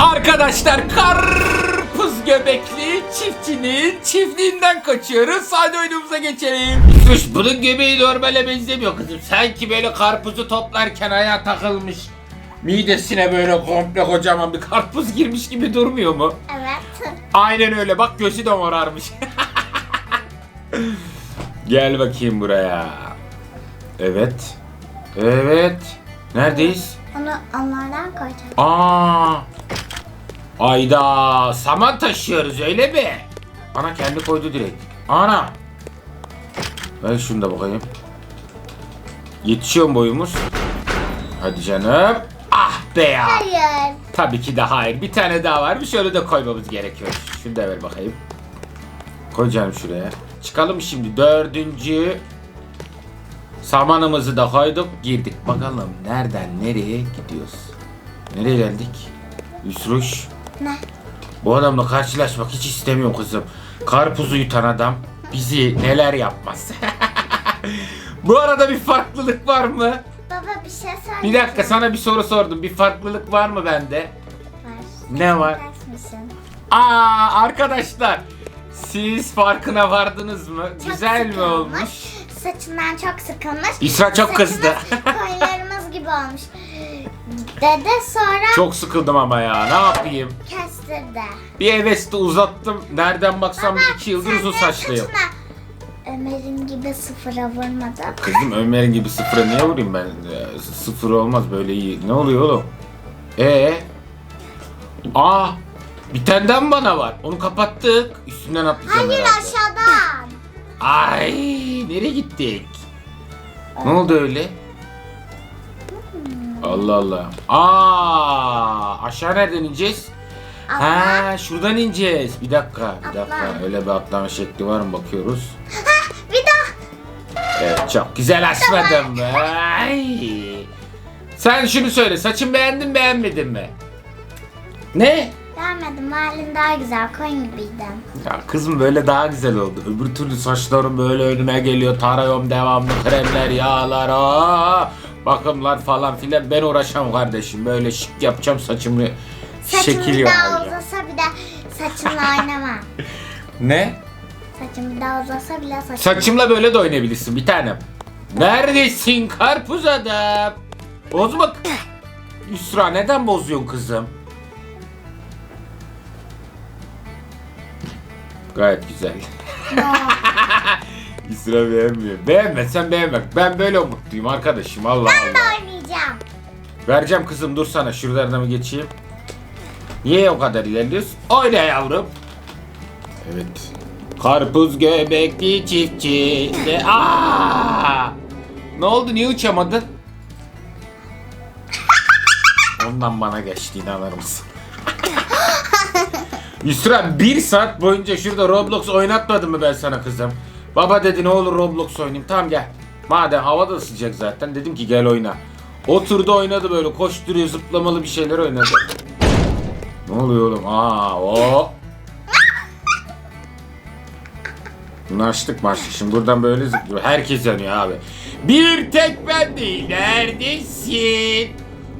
Arkadaşlar karpuz göbekli çiftçinin çiftliğinden kaçıyoruz. Hadi oyunumuza geçelim. Kuş bunun göbeği normale benzemiyor kızım. Sanki böyle karpuzu toplarken ayağa takılmış. Midesine böyle komple kocaman bir karpuz girmiş gibi durmuyor mu? Evet. Aynen öyle bak gözü de morarmış. Gel bakayım buraya. Evet. Evet. Neredeyiz? Onu onlardan koyacağım. Aa! Ayda saman taşıyoruz öyle mi? Ana kendi koydu direkt. Ana! Ver şunu da bakayım. Yetişiyor mu boyumuz? Hadi canım. Ah be ya. Hayır. Tabii ki de hayır. Bir tane daha var. Bir şöyle de koymamız gerekiyor. Şunu da ver bakayım. Koy canım şuraya. Çıkalım şimdi. Dördüncü samanımızı da koyduk. Girdik. Bakalım nereden nereye gidiyoruz? Nereye geldik? Yusruş. Ne? Bu adamla karşılaşmak hiç istemiyorum kızım. Karpuzu yutan adam bizi neler yapmaz. Bu arada bir farklılık var mı? Baba bir şey söyle. Bir dakika sana bir soru sordum. Bir farklılık var mı bende? Var. Ne var? Aa arkadaşlar siz farkına vardınız mı? Çok Güzel mi sıkılmış. olmuş? Saçından çok sıkılmış. İsra çok kızdı. Saçımız koyunlarımız gibi olmuş. Dede sonra Çok sıkıldım ama ya ne yapayım? kestirdi. Bir hevesli uzattım. Nereden baksam bir iki yıldır uzun saçlıyım. saçına Ömer'in gibi sıfıra vurmadın. Kızım Ömer'in gibi sıfıra niye vurayım ben? Ee, Sıfır olmaz böyle iyi. Ne oluyor oğlum? Ee? Aa! Mı bana var? Onu kapattık. Üstünden atlayacağım Hayır herhalde. aşağıdan. Ay nereye gittik? Ne oldu öyle? Allah Allah. Aa aşağı nereden ineceğiz? Abla. Ha şuradan ineceğiz. Bir dakika, bir dakika. Atla. Öyle bir atlama şekli var mı bakıyoruz. Bir daha. Evet çok güzel açmadın mı? Ay. Sen şunu söyle. Saçın beğendin beğenmedin mi? Ne? Beğenmedim. Halin daha güzel. Koyun gibiydin. Ya kızım böyle daha güzel oldu. Öbür türlü saçlarım böyle önüme geliyor. Tarıyorum devamlı kremler, yağlar, aa, bakımlar falan filan. Ben uğraşamam kardeşim. Böyle şık yapacağım saçımı Saçım şekil daha yapacağım. uzasa bir de saçımla oynama. Ne? Saçım daha uzasa bile saçım. Saçımla böyle de oynayabilirsin bir tanem. Neredesin karpuz adam? Bozma. Yusra neden bozuyorsun kızım? Gayet güzel. Yusra beğenmiyor. Beğenmezsen beğenmek. Ben böyle mutluyum arkadaşım. Allah Ben de Allah. oynayacağım. Vereceğim kızım dur sana. Şuralarına mı geçeyim? Niye o kadar ilerliyorsun? Oyna yavrum. Evet. Karpuz göbekli çiftçi. De Aa! Ne oldu? Niye uçamadın? Ondan bana geçti inanır mısın? Yusra bir saat boyunca şurada Roblox oynatmadım mı ben sana kızım? Baba dedi ne olur Roblox oynayayım. Tamam gel. Madem hava da sıcak zaten dedim ki gel oyna. Oturdu oynadı böyle koşturuyor zıplamalı bir şeyler oynadı. Ne oluyor oğlum? Aa o. Bunu açtık mı açtık. Şimdi buradan böyle zıplıyor. Herkes yanıyor abi. Bir tek ben değil. Neredesin?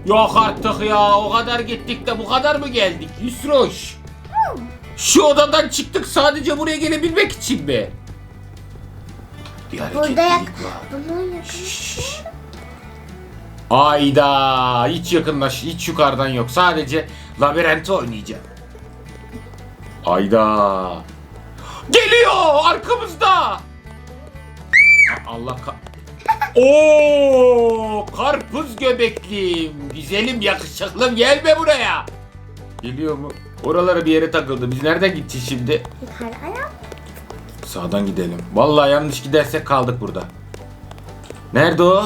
Yok artık ya. O kadar gittik de bu kadar mı geldik? Yusroş. Şu odadan çıktık sadece buraya gelebilmek için mi? Bir Burada hareketlilik yak. var. Bunun yakın. Şşş. Ayda hiç yakınlaş, hiç yukarıdan yok. Sadece labirenti oynayacağım. Ayda. Geliyor arkamızda. Allah ka... Oo, karpuz göbeklim, güzelim, yakışıklım gelme buraya. Geliyor mu? Oralara bir yere takıldı. Biz nereden gideceğiz şimdi? Yukarı ayak. Sağdan gidelim. Vallahi yanlış gidersek kaldık burada. Nerede o?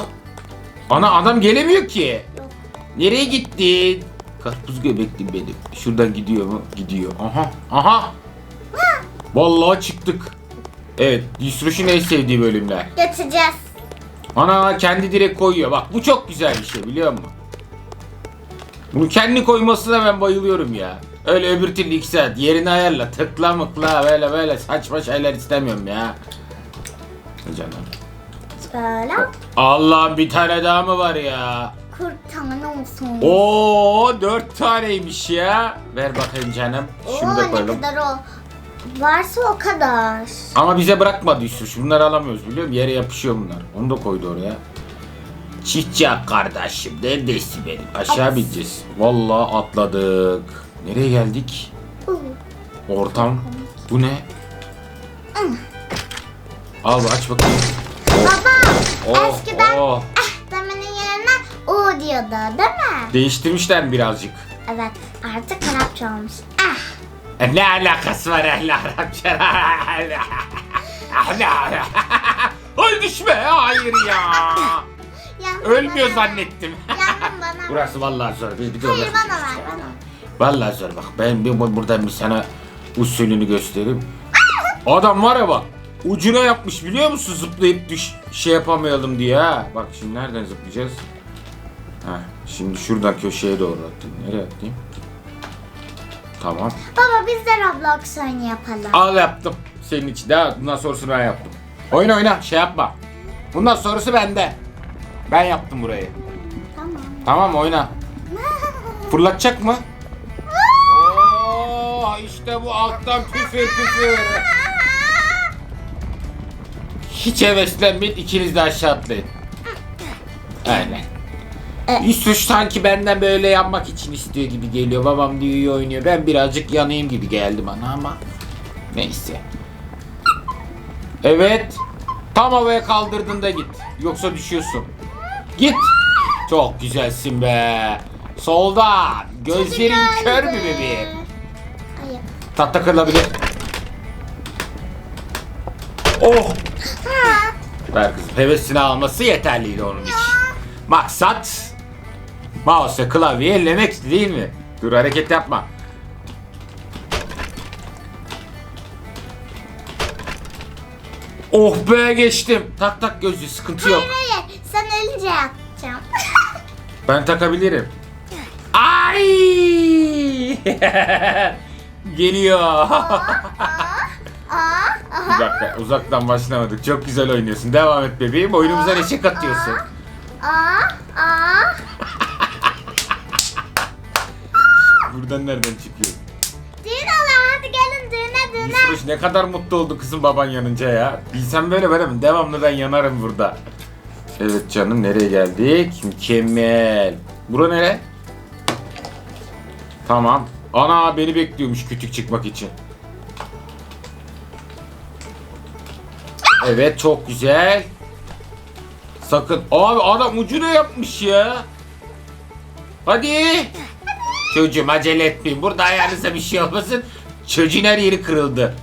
Ana adam gelemiyor ki. Nereye gittin? Karpuz göbekli benim. Şuradan gidiyor mu? Gidiyor. Aha. Aha. Vallahi çıktık. Evet. Yusruş'un en sevdiği bölümler. Götüreceğiz. Ana kendi direkt koyuyor. Bak bu çok güzel bir şey biliyor musun? Bunu kendi koymasına ben bayılıyorum ya. Öyle öbür türlü iki saat yerini ayarla tıkla mıkla böyle böyle saçma şeyler istemiyorum ya. Canım. Böyle. Allah bir tane daha mı var ya? 40 tane olsun. Oo dört taneymiş ya. Ver bakayım canım. Şunu Oo, da ne koyalım. kadar o. Varsa o kadar. Ama bize bırakmadı Yusuf. Bunları alamıyoruz biliyor musun? Yere yapışıyor bunlar. Onu da koydu oraya. Çiçek kardeşim neredesin benim? Aşağı At. bineceğiz. Vallahi atladık. Nereye geldik? Ortam. Bu ne? Al aç bakayım. Baba Oh, eskiden oh. demenin yerine o diyordu değil mi? Değiştirmişler mi birazcık? Evet artık Arapça olmuş. Eh. E, Ne alakası var ehl Arapça? Ne ala- Ay düşme hayır ya. Yandım Ölmüyor bana. zannettim. Yandım bana. Burası vallahi zor. Bir, bir de Hayır orası bana ver bana. Vallahi zor bak. Ben bir bu- buradan bir sana usulünü göstereyim. Adam var ya bak. Ucuna yapmış biliyor musun zıplayıp düş şey yapamayalım diye ha. Bak şimdi nereden zıplayacağız? Ha, şimdi şuradan köşeye doğru atayım. Nereye atayım? Tamam. Baba biz de Roblox oyunu yapalım. Al yaptım. Senin için. Daha bundan sonrasını ben yaptım. Oyna oyna şey yapma. Bundan sonrası bende. Ben yaptım burayı. Tamam. Tamam oyna. Fırlatacak mı? Oo, işte bu alttan püfür püfür. Hiç heveslenmeyin ikiniz de aşağı atlayın. Evet. Yusuf sanki benden böyle yapmak için istiyor gibi geliyor. Babam diyor iyi oynuyor. Ben birazcık yanayım gibi geldi bana ama. Neyse. Evet. Tam havaya kaldırdın da git. Yoksa düşüyorsun. Git. Çok güzelsin be. Solda. Gözlerin kör mü bebeğim? Tahta kırılabilir. Oh. Ver kızım. Hevesini alması yeterliydi onun için. Maksat mouse ve klavyeyi ellemek değil mi? Dur hareket yapma. Oh be geçtim. Tak tak gözlü sıkıntı yok. Hayır hayır. Sen ölünce yapacağım. Ben takabilirim. Ay! Geliyor. Aa, aha. Uzaktan, başlamadık. Çok güzel oynuyorsun. Devam et bebeğim. Oyunumuza neşe katıyorsun. Buradan nereden çıkıyor? Düğün ala hadi gelin düğüne düğüne. Yusuf ne kadar mutlu oldu kızım baban yanınca ya. Bilsem böyle böyle mi? Devamlı ben yanarım burada. Evet canım nereye geldik? Mükemmel. Bura nere? Tamam. Ana beni bekliyormuş kütük çıkmak için. Evet çok güzel. Sakın. Abi adam ucuna yapmış ya. Hadi. Çocuğum acele etmeyin. Burada ayağınıza bir şey olmasın. Çocuğun her yeri kırıldı.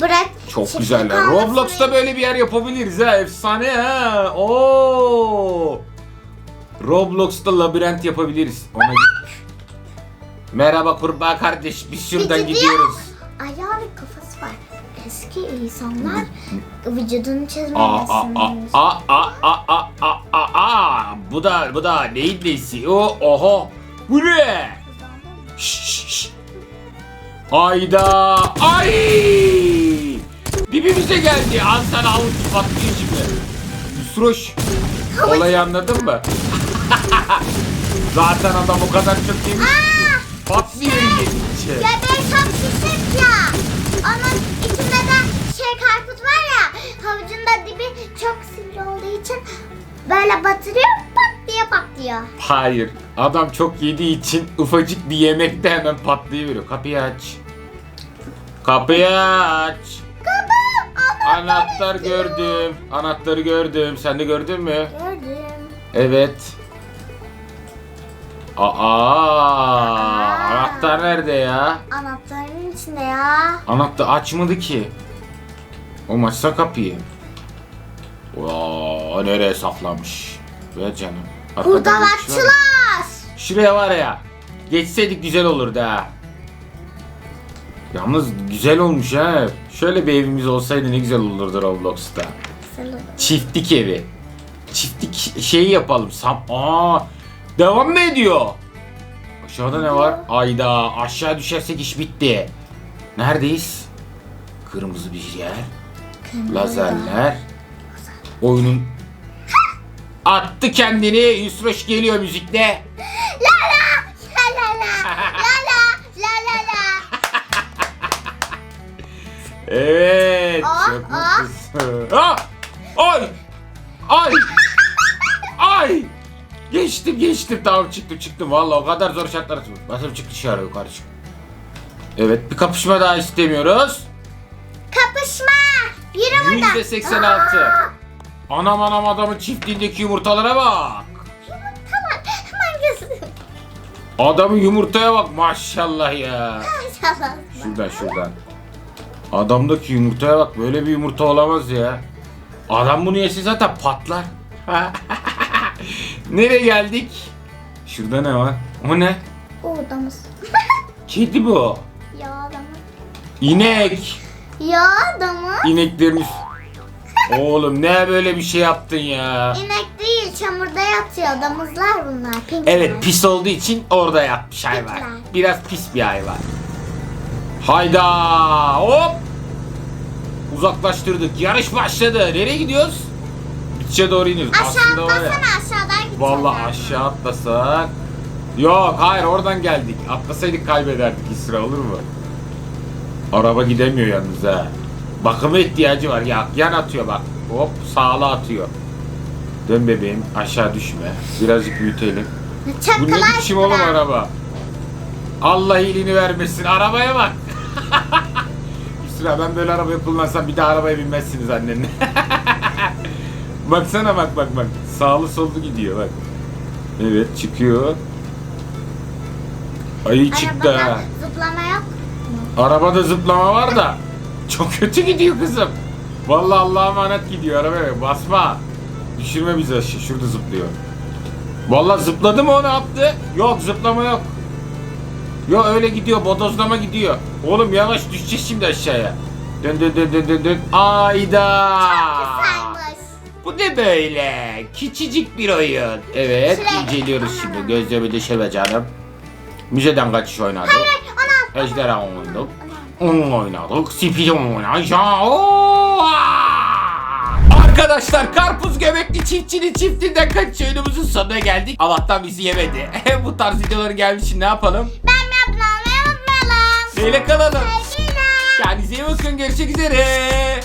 Bırak. Çok güzeller. Roblox'ta böyle bir yer yapabiliriz ha. Efsane ha. Oo. Roblox'ta labirent yapabiliriz. Ona git. Merhaba kurbağa kardeş. Biz şuradan gidiyor. gidiyoruz. Ayağı ve kafası var. Eski insanlar vücudunu Aa, aa, çizmemesin. aa, aa, aa, aa, aa, aa, aa. Bu da, bu da neyin neyisi? O, oho. Bu ne? Şşş, şşş. Hayda. Ay! Dibimize geldi. Al sana avuç patlıyor şimdi. Yusroş. Olayı anladın mı? Zaten adam o kadar çok yemiş. ki Patlıyor yedikçe. Göbeği çok şişik ya. Onun içinde de şey karpuz var ya. Havucunda dibi çok sivri olduğu için böyle batırıyor pat diye patlıyor. Hayır. Adam çok yediği için ufacık bir yemekte hemen patlayıveriyor. Kapıyı aç. Kapıyı aç. Kapı. Anahtar gördüm. Anahtarı gördüm. Sen de gördün mü? Gördüm. Evet. Aa, anahtar nerede ya? Anahtarın içinde ya. Anahtar açmadı ki. O açsa kapıyı. Vaa, nereye saklamış? Ver canım. Arkadan var mı? Hurdavatçılar. Şuraya var ya. Geçseydik güzel olurdu ha. Yalnız güzel olmuş ha. Şöyle bir evimiz olsaydı ne güzel olurdu Roblox'ta. Çiftlik evi. Çiftlik şeyi yapalım. Sam Aa, devam mı ediyor? Aşağıda ne var? Ayda aşağı düşersek iş bitti. Neredeyiz? Kırmızı bir yer. Lazerler. Oyunun Attı kendini. Yusroş geliyor müzikle. La la la la la la la la la. Evet. Ah, çok ah. mutlusun. Ah! Ay! Ay! Geçtim geçtim tamam çıktım çıktım valla o kadar zor şartlar atıyor. Basıp çık dışarı yukarı çık. Evet bir kapışma daha istemiyoruz. Kapışma. Buradan. Yüzde 86. Aa, Anam anam adamın çiftliğindeki yumurtalara bak. Tamam hemen gözüm. Adamın yumurtaya bak maşallah ya. Maşallah. Şuradan şuradan. Adamdaki yumurtaya bak böyle bir yumurta olamaz ya. Adam bunu yese zaten patlar. Nereye geldik? Şurada ne var? O ne? O odamız. Kedi bu. ya adamı. İnek. Ya adamı. İneklerimiz. Oğlum ne böyle bir şey yaptın ya? İnek değil çamurda yatıyor domuzlar bunlar. Pinkler. Evet pis olduğu için orada yatmış hayvan. Lütfen. Biraz pis bir hayvan. Hayda hop. Uzaklaştırdık. Yarış başladı. Nereye gidiyoruz? Bitişe doğru iniyoruz. Aşağı Aslında var ya. atlasana aşağıdan gideceğim. Vallahi aşağı atlasak. Yok hayır oradan geldik. Atlasaydık kaybederdik İsra olur mu? Araba gidemiyor yalnız ha. Bakıma ihtiyacı var ya. Yan atıyor bak. Hop sağla atıyor. Dön bebeğim aşağı düşme. Birazcık büyütelim. Çok Bu ne kolay biçim oğlum araba? Allah iyiliğini vermesin. Arabaya bak. Sıra ben böyle arabayı kullansam bir daha arabaya binmezsiniz annenle. Baksana bak bak bak. Sağlı sollu gidiyor bak. Evet çıkıyor. Ayı çıktı ha. Arabada zıplama yok. Arabada zıplama var da. Çok kötü gidiyor kızım. Vallahi Allah'a emanet gidiyor arabaya. Basma. Düşürme bizi aşağı. Şurada zıplıyor. Vallahi zıpladı mı o ne yaptı? Yok zıplama yok. Yok öyle gidiyor. Bodozlama gidiyor. Oğlum yavaş düşeceğiz şimdi aşağıya. Dön dön dön dön dön dön. Ayda. Güzelmiş. Bu ne böyle? Küçücük bir oyun. Evet Şuraya- inceliyoruz şimdi. Gözlemi düşeme canım. Müzeden kaçış oynadık. Hayır ona. Ejderha oynadık. Onu oynadık. Spidon. Oo! Arkadaşlar karpuz göbekli çiftçinin çiftinden kaç oyunumuzun sonuna geldik. Allah'tan bizi yemedi. Bu tarz videoları gelmiş için ne yapalım? Ben mi abone olmayı unutmayalım. Neyle kalalım? Sevgiler. Kendinize iyi bakın. Görüşmek üzere.